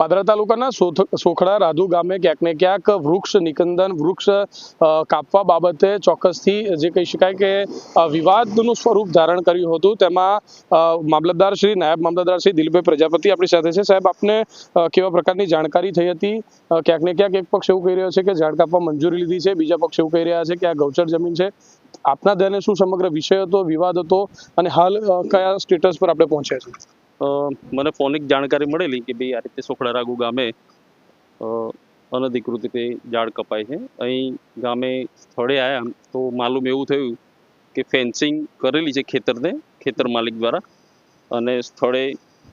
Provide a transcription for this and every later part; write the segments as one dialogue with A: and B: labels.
A: પાદરા તાલુકાના સોખડા રાધુ ગામે ક્યાંક ને ક્યાંક વૃક્ષ નિકંદન, વૃક્ષ કાપવા બાબતે ચોક્કસથી જે કહી શકાય કે વિવાદનું સ્વરૂપ ધારણ કર્યું હતું. તેમાં મામલતદાર શ્રી, નાયબ મામલતદાર શ્રી દિલીપભાઈ પ્રજાપતિ આપણી સાથે છે. સાહેબ, આપને કેવા પ્રકારની જાણકારી થઈ હતી? ક્યાંક ને ક્યાંક એક પક્ષ એવું કહી રહ્યો છે કે ઝાડ કાપવા મંજૂરી લીધી છે. બીજા પક્ષ એવું કહી રહ્યા છે કે આ ગૌચર જમીન છે. આપના ધ્યાને શું સમગ્ર વિષય હતો, વિવાદ હતો? અને હાલ કયા સ્ટેટસ પર આપણે પહોંચ્યા છીએ?
B: મને ફોનિક જાણકારી મળેલી કે ભાઈ આ રીતે સોખડા રાગુ ગામે અનધિકૃત રીતે ઝાડ કપાય છે. અહીં ગામે સ્થળે આવ્યા તો માલુમ એવું થયું કે ફેન્સિંગ કરેલી છે ખેતરને ખેતર માલિક દ્વારા. અને સ્થળે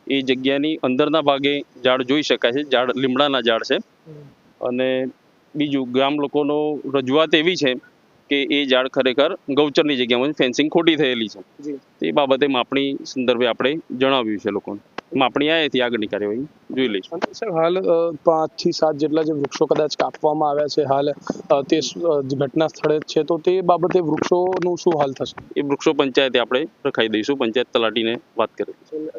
B: એ જગ્યાની અંદરના ભાગે ઝાડ જોઈ શકાય છે. ઝાડ લીમડાના ઝાડ છે. અને બીજું ગામ લોકોનો રજૂઆત એવી છે કે એ ઝાડ ખરેખર ગૌચરની જગ્યામાં ફેન્સિંગ ખોટી થયેલી છે.
A: એ
B: તે બાબતે માપણી સંદર્ભે આપણે જણાવ્યું છે લોકોને. માપણી આવ્યાથી આગળની કાર્યવાહી જોઈ લઈશું.
A: સર હાલ પાંચથી સાત જેટલા જે વૃક્ષો કદાચ કાપવામાં આવ્યા છે હાલ તે ઘટના સ્થળે છે તો તે બાબતે વૃક્ષોનું શું હાલ થશે?
B: એ વૃક્ષો પંચાયતે આપણે રખાઈ દઈશું પંચાયત તલાટીને વાત કરી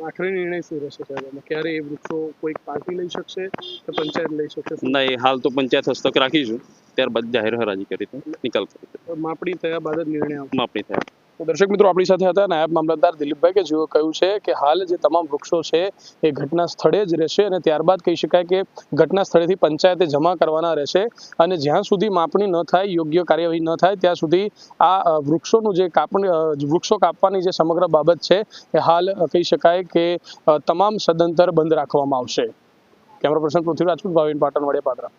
A: આખરે નિર્ણય શું રહેશે સાહેબ ક્યારે એ વૃક્ષો કોઈક પાર્ટી લઈ શકશે કે પંચાયત લઈ શકશે?
B: ના એ હાલ તો પંચાયત હસ્તક રાખીશું ત્યારબાદ જાહેર હરાજી કરી નિકાલ કરી
A: માપણી થયા બાદ જ નિર્ણય
B: માપણી થાય.
A: તો દર્શક મિત્રો, આપણી સાથે હતા નાયબ મામલતદાર દિલીપભાઈ કે જેઓ કહ્યું છે કે હાલ જે તમામ વૃક્ષો છે એ ઘટના સ્થળે જ રહેશે અને ત્યારબાદ કહી શકાય કે ઘટના સ્થળેથી પંચાયતે જમા કરવાના રહેશે અને જ્યાં સુધી માપણી ન થાય, યોગ્ય કાર્યવાહી ન થાય, ત્યાં સુધી આ વૃક્ષોનું જે કાપણી વૃક્ષો કાપવાની જે સમગ્ર બાબત છે એ હાલ કહી શકાય કે તમામ સદંતર બંધ રાખવામાં આવશે. કેમેરા પર્સન પૃથ્વી રાજપૂત ભાવિન પાટણ, વડે પાદરા.